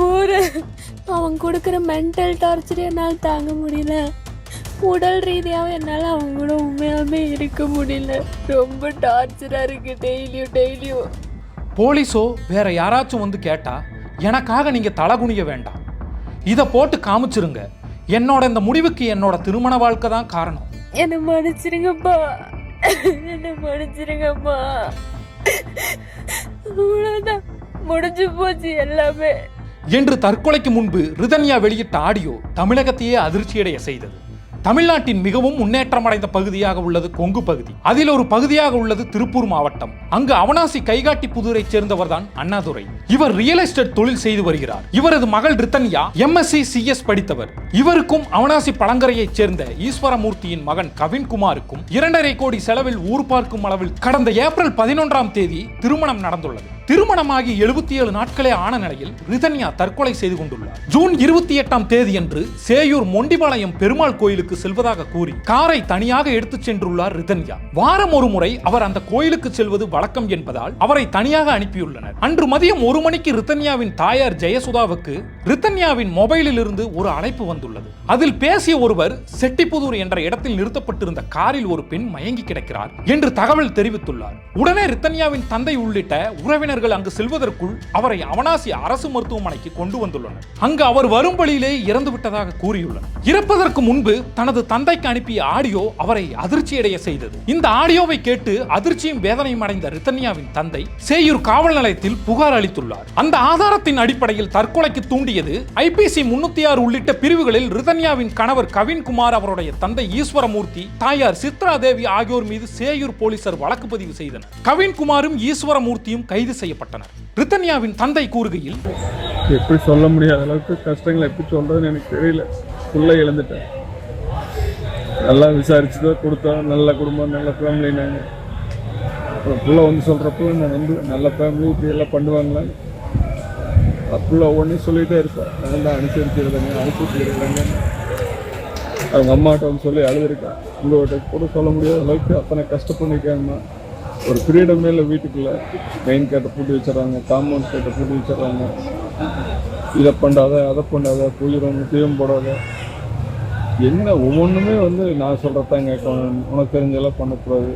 போறேன். அவன் கொடுக்குற மென்டல் டார்ச்சர் என்னால் தாங்க முடியல. உடல் ரீதியாகவும் என்னால் அவங்க கூட உண்மையாலுமே இருக்க முடியல. ரொம்ப டார்ச்சராக இருக்கு டெய்லியும் டெய்லியும் போலீஸோ வேற யாராச்சும் வந்து கேட்டா எனக்காக நீங்க தலகுனிய வேண்டாம். இதை போட்டு காமிச்சிருங்க. என்னோட இந்த முடிவுக்கு என்னோட திருமண வாழ்க்கை தான் காரணம். என்னை மன்னிச்சிருங்கப்பா. என்னை மன்னிச்சிருங்கப்பா. அவ்வளோதான் முடிஞ்சு போச்சு எல்லாமே. என்று தற்கொலைக்கு முன்பு ரிதன்யா வெளியிட்ட ஆடியோ தமிழகத்தையே அதிர்ச்சியடைய செய்தது. தமிழ்நாட்டின் மிகவும் முன்னேற்றமடைந்த பகுதியாக உள்ளது கொங்கு பகுதி. அதில் ஒரு பகுதியாக உள்ளது திருப்பூர் மாவட்டம். அங்கு அவனாசி கைகாட்டி புதூரை சேர்ந்தவர் தான் அண்ணாதுரை. இவர் ரியல் எஸ்டேட் தொழில் செய்து வருகிறார். இவரது மகள் ரித்தன்யா எம்எஸ்சி சிஎஸ் படித்தவர். இவருக்கும் அவனாசி பழங்கரையைச் சேர்ந்த ஈஸ்வரமூர்த்தியின் மகன் கவின்குமாருக்கும் இரண்டரை கோடி செலவில் ஊர் பார்க்கும் அளவில் கடந்த ஏப்ரல் பதினொன்றாம் தேதி திருமணம் நடந்துள்ளது. திருமணமாகி எழுபத்தி ஏழு நாட்களே ஆன நிலையில் ரிதன்யா தற்கொலை செய்து கொண்டுள்ளார். ஜூன் இருபத்தி எட்டாம் தேதியன்று சேயூர் மொண்டிபாளையம் பெருமாள் கோயிலுக்கு செல்வதாக கூறி காரை தனியாக எடுத்துச் சென்றுள்ளார் ரிதன்யா. வாரம் ஒரு முறை அவர் அந்த கோயிலுக்கு செல்வது வழக்கம் என்பதால் அவரை தனியாக அனுப்பியுள்ளனர். அன்று மதியம் ஒரு மணிக்கு ரிதன்யாவின் தாயார் ஜெயசுதாவுக்கு ரித்தன்யாவின் மொபைலில் இருந்து ஒரு அழைப்பு வந்துள்ளது. அதில் பேசிய ஒருவர் செட்டிப்புதூர் என்ற இடத்தில் நிறுத்தப்பட்டிருந்த காரில் ஒரு பெண் மயங்கி கிடக்கிறார் என்று தகவல் தெரிவித்துள்ளார். உடனே ரித்தன்யாவின் தந்தை உள்ளிட்ட உறவினர்கள் அங்கு செல்வதற்குள் அவரை அவனாசி அரசு மருத்துவமனைக்கு கொண்டு வந்துள்ளனர். அங்கு அவர் வரும் வழியிலே இறந்து விட்டதாக கூறியுள்ளார் இறப்பதற்கு முன்பு தனது தந்தைக்கு அனுப்பிய ஆடியோ அவரை அதிர்ச்சியடைய செய்தது. இந்த ஆடியோவை கேட்டு அதிர்ச்சியும் வேதனையும் அடைந்த ரித்தன்யாவின் தந்தை சேயூர் காவல் நிலையத்தில் புகார் அளித்துள்ளார். அந்த ஆதாரத்தின் அடிப்படையில் தற்கொலைக்கு தூண்டி தூண்டியது ஐபிசி முன்னூத்தி ஆறு உள்ளிட்ட பிரிவுகளில் ரிதன்யாவின் கணவர் கவின்குமார் அவருடைய தந்தை ஈஸ்வரமூர்த்தி தாயார் சித்ரா தேவி ஆகியோர் மீது சேயூர் போலீசார் வழக்கு பதிவு செய்தனர். கவின்குமாரும் ஈஸ்வரமூர்த்தியும் கைது செய்யப்பட்டனர். ரிதன்யாவின் தந்தை கூறுகையில் எப்படி சொல்ல முடியாத அளவுக்கு கஷ்டங்களை எப்படி சொல்றதுன்னு எனக்கு தெரியல. உள்ள இழந்துட்டேன் நல்லா விசாரிச்சு தான் கொடுத்தோம் நல்ல குடும்பம் நல்ல ஃபேமிலி நாங்கள் அப்புறம் பிள்ளை வந்து சொல்கிறப்போ நான் வந்து நல்ல ஃபேமிலி இப்படி எல்லாம் பண்ணுவாங்களா? புள்ள ஒவ்வொன்றையும் சொல்லிகிட்டே இருப்பேன் நான் தான் அனுசரிச்சிருந்தேங்க அனுசரிச்சிருந்தாங்க அவங்க அம்மாட்ட வந்து சொல்லி அழுதுருக்கேன். உங்கள்கிட்ட கூட சொல்ல முடியாத அளவுக்கு அத்தனை கஷ்டப்பட்டிருக்காங்கம்மா. ஒரு ஃப்ரீடமே இல்லை வீட்டுக்குள்ளே. மெயின் கேட்டை பூட்டி வச்சிடறாங்க காம்பவுண்ட் கேட்டை பூட்டி வச்சிடறாங்க. இதை பண்ணாத அதை பண்ணாத குளிரும் தீவம் போடாத. என்ன ஒவ்வொன்றுமே வந்து நான் சொல்கிறதான் கேட்கணும். உனக்கு தெரிஞ்செல்லாம் பண்ணக்கூடாது.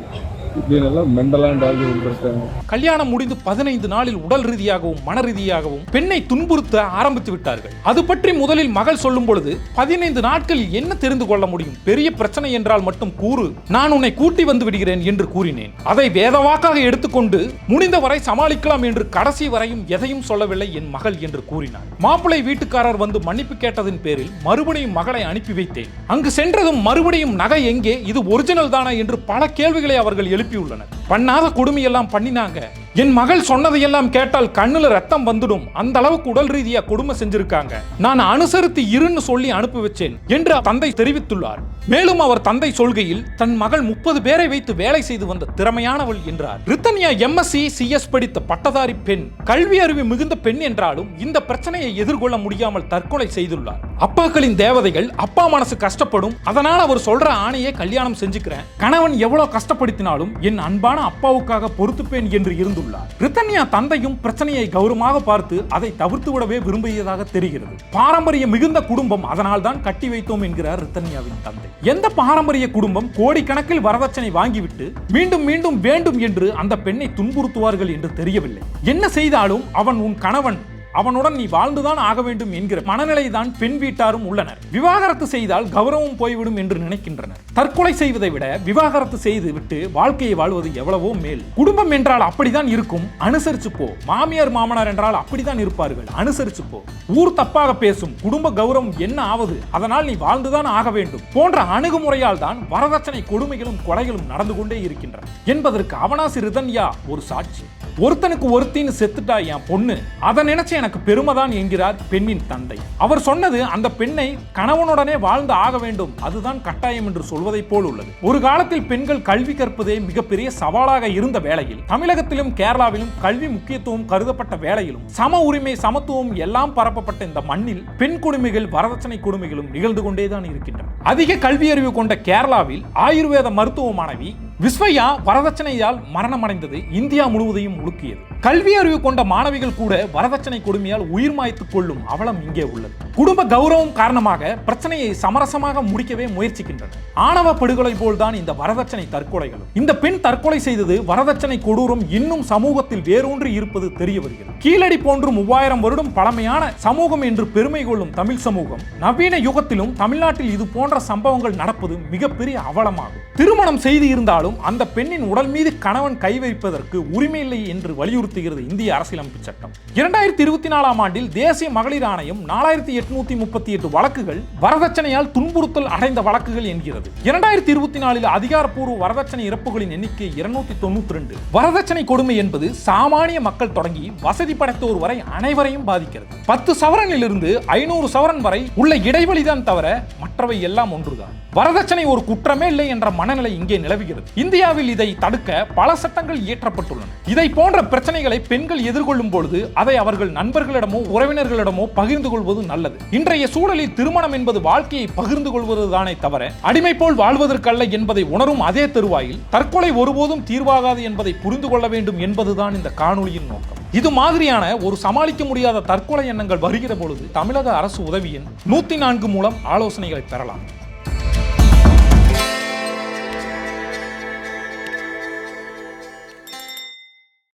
இருக்காங்க கல்யாணம் முடிந்து பதினைந்து நாளில் உடல் ரீதியாகவும் மன ரீதியாகவும் பெண்ணை துன்புறுத்த ஆரம்பித்து விட்டார்கள். அது பற்றி முதலில் மகள் சொல்லும் பொழுது பதினைந்து நாட்களில் என்ன தெரிந்து கொள்ள முடியும்? பெரிய பிரச்சனை என்றால் மட்டும் கூறு. நான் உன்னை கூட்டி வந்து விடுகிறேன் என்று கூறினேன். அதை வேதவாக்காக எடுத்துக்கொண்டு முடிந்தவரை சமாளிக்கலாம் என்று கடைசி வரையும் எதையும் சொல்லவில்லை என் மகள் என்று கூறினார். மாப்பிள்ளை வீட்டுக்காரர் வந்து மன்னிப்பு கேட்டதின் பேரில் மறுபடியும் மகளை அனுப்பி வைத்தேன். அங்கு சென்றதும் மறுபடியும் நகை எங்கே? இது ஒரிஜினல் தானா? என்று பல கேள்விகளை அவர்கள் அனுப்பியுள்ளனர். பண்ணாத கொடுமையெல்லாம் பண்ணினாங்க. என் மகள் சொன்னதையெல்லாம் கேட்டால் கண்ணுல ரத்தம் வந்துடும். அந்த அளவுக்கு உடல் ரீதியா கொடுமை செஞ்சிருக்காங்க. நான் அனுசரித்து இருன்னு சொல்லி அனுப்பி வச்சேன் என்று தந்தை தெரிவித்துள்ளார். மேலும் அவர் தந்தை சொல்கையில் தன் மகள் முப்பது பேரை வைத்து வேலை செய்து வந்த திறமையானவள் என்றார். ரித்தனியா எம்எஸ்சி சிஎஸ் படித்த பட்டதாரி பெண் கல்வி அறிவு மிகுந்த பெண் என்றாலும் இந்த பிரச்சனையை எதிர்கொள்ள முடியாமல் தற்கொலை செய்துள்ளார். அப்பாக்களின் தேவதைகள் அப்பா மனசு கஷ்டப்படும். அதனால் அவர் சொல்ற ஆணையே கல்யாணம் செஞ்சுக்கிறேன். கணவன் எவ்வளவு கஷ்டப்படுத்தினாலும் என் அன்பான அப்பாவுக்காக பொறுத்துப்பேன் என்று இருந்துள்ளார் ரித்தன்யா தந்தையும் பிரச்சனையை கௌரவமாக பார்த்து அதை தவிர்த்து விடவே விரும்பியதாக தெரிகிறது. பாரம்பரிய மிகுந்த குடும்பம் அதனால் தான் கட்டி வைத்தோம் என்கிறார் ரித்தன்யாவின் தந்தை. எந்த பாரம்பரிய குடும்பம் கோடிக்கணக்கில் வரதட்சணை வாங்கிவிட்டு மீண்டும் மீண்டும் வேண்டும் என்று அந்த பெண்ணை துன்புறுத்துவார்கள் என்று தெரியவில்லை. என்ன செய்தாலும் அவன் உன் கணவன் அவனுடன் நீ வாழ்ந்துதான் ஆக வேண்டும் என்கிற மனநிலை தான் பெண் வீட்டாரும் உள்ளனர். விவாகரத்து செய்தால் கௌரவம் போய்விடும் என்று நினைக்கின்றனர். தற்கொலை செய்வதை விட விவாகரத்து செய்து விட்டு வாழ்க்கையை வாழ்வது எவ்வளவோ மேல். குடும்பம் என்றால் அப்படிதான் இருக்கும். அனுசரிச்சு போ மாமியார் மாமனார் என்றால் அப்படிதான் இருப்பார்கள். அனுசரிச்சு போ ஊர் தப்பாக பேசும். குடும்ப கௌரவம் என்ன ஆவது? அதனால் நீ வாழ்ந்துதான் ஆக வேண்டும். போன்ற அணுகுமுறையால் தான் வரதட்சணை கொடுமைகளும் கொலைகளும் நடந்து கொண்டே இருக்கின்றன. என்பதற்கு அவனாசி ரிதன்யா ஒரு சாட்சி. ஒருத்தனுக்கு ஒருத்தின்னு செத்துட்டா என் பொண்ணு. அதை நினைச்சேன் எனக்கு பெருமைதான் என்கிறார் பெண்ணின் தந்தை. அவர் சொன்னது அந்த பெண்ணை கணவனுடனே வாழ்ந்து ஆக வேண்டும். அதுதான் கட்டாயம் என்று சொல்வதை போல் உள்ளது. ஒரு காலத்தில் பெண்கள் கல்வி கற்பதே மிகப்பெரிய சவாலாக இருந்த வேளையில் தமிழகத்திலும் கேரளாவிலும் கல்வி முக்கியத்துவம் கருதப்பட்ட வேளையிலும் சம உரிமை சமத்துவம் எல்லாம் பரப்பப்பட்ட இந்த மண்ணில் பெண் கொடுமைகள் வரதட்சணை கொடுமைகளும் நிகழ்ந்து கொண்டேதான் இருக்கின்றன. அதிக கல்வி அறிவு கொண்ட கேரளாவில் ஆயுர்வேத மருத்துவ மாணவி விஸ்வையா வரதட்சணையால் மரணமடைந்தது இந்தியா முழுவதையும் உலுக்கியது. கல்வி அறிவு கொண்ட மாணவிகள் கூட வரதட்சணை கொடுமையால் உயிர் மாய்த்துக் கொள்ளும் அவலம் இங்கே உள்ளது. குடும்ப கௌரவம் காரணமாக பிரச்சனையை சமரசமாக முடிக்கவே முயற்சிக்கின்றனர் ஆணவ படுகொலை போல்தான் இந்த வரதட்சணை தற்கொலைகளும். இந்த பெண் தற்கொலை செய்தது வரதட்சணை கொடூரம் இன்னும் சமூகத்தில் வேரூன்றி இருப்பது தெரிய வருகிறது. கீழடி போன்று மூவாயிரம் வருடம் பழமையான சமூகம் என்று பெருமை கொள்ளும் தமிழ் சமூகம் நவீன யுகத்திலும் தமிழ்நாட்டில் இது போன்ற சம்பவங்கள் நடப்பது மிகப்பெரிய அவலமாகும். திருமணம் செய்து இருந்தாலும் அந்த பெண்ணின் உடல் மீது கணவன் கை வைப்பதற்கு உரிமை இல்லை என்று வலியுறுத்துகிறது இந்திய அரசியலமைப்பு சட்டம். இரண்டாயிரத்தி இருபத்தி நாலாம் ஆண்டில் தேசிய மகளிர் ஆணையம் நாலாயிரத்தி எட்நூத்தி முப்பத்தி எட்டு வழக்குகள் வரதட்சணையால் துன்புறுத்தல் அடைந்த வழக்குகள் என்கிறது. இரண்டாயிரத்தி இருபத்தி நாலில் அதிகாரப்பூர்வ வரதட்சணை இறப்புகளின் எண்ணிக்கை இருநூத்தி தொண்ணூத்தி ரெண்டு. வரதட்சணை கொடுமை என்பது சாமானிய மக்கள் தொடங்கி வசதி படைத்தோர் வரை அனைவரையும் பாதிக்கிறது. பத்து சவரனிலிருந்து ஐநூறு சவரன் வரை உள்ள இடைவெளிதான் தவிர மற்றவை எல்லாம் ஒன்றுதான். வரதட்சணை ஒரு குற்றமே இல்லை என்ற மனநிலை இங்கே நிலவுகிறது. இந்தியாவில் இதை தடுக்க பல சட்டங்கள் இயற்றப்பட்டுள்ளன. இதை போன்ற பிரச்சனைகளை பெண்கள் எதிர்கொள்ளும் பொழுது அதை அவர்கள் நண்பர்களிடமோ உறவினர்களிடமோ பகிர்ந்து கொள்வது நல்லது. இன்றைய சூழலில் திருமணம் என்பது வாழ்க்கையை பகிர்ந்து கொள்வதுதானே தவிர அடிமை போல் வாழ்வதற்கல்ல என்பதை உணரும் அதே தருவாயில் தற்கொலை ஒருபோதும் தீர்வாகாது என்பதை புரிந்து கொள்ள வேண்டும் என்பதுதான் இந்த காணொலியின் நோக்கம். இது மாதிரியான ஒரு சமாளிக்க முடியாத தற்கொலை எண்ணங்கள் வருகிற பொழுது தமிழக அரசு உதவியின் நூத்தி நான்கு மூலம் ஆலோசனைகளை பெறலாம்.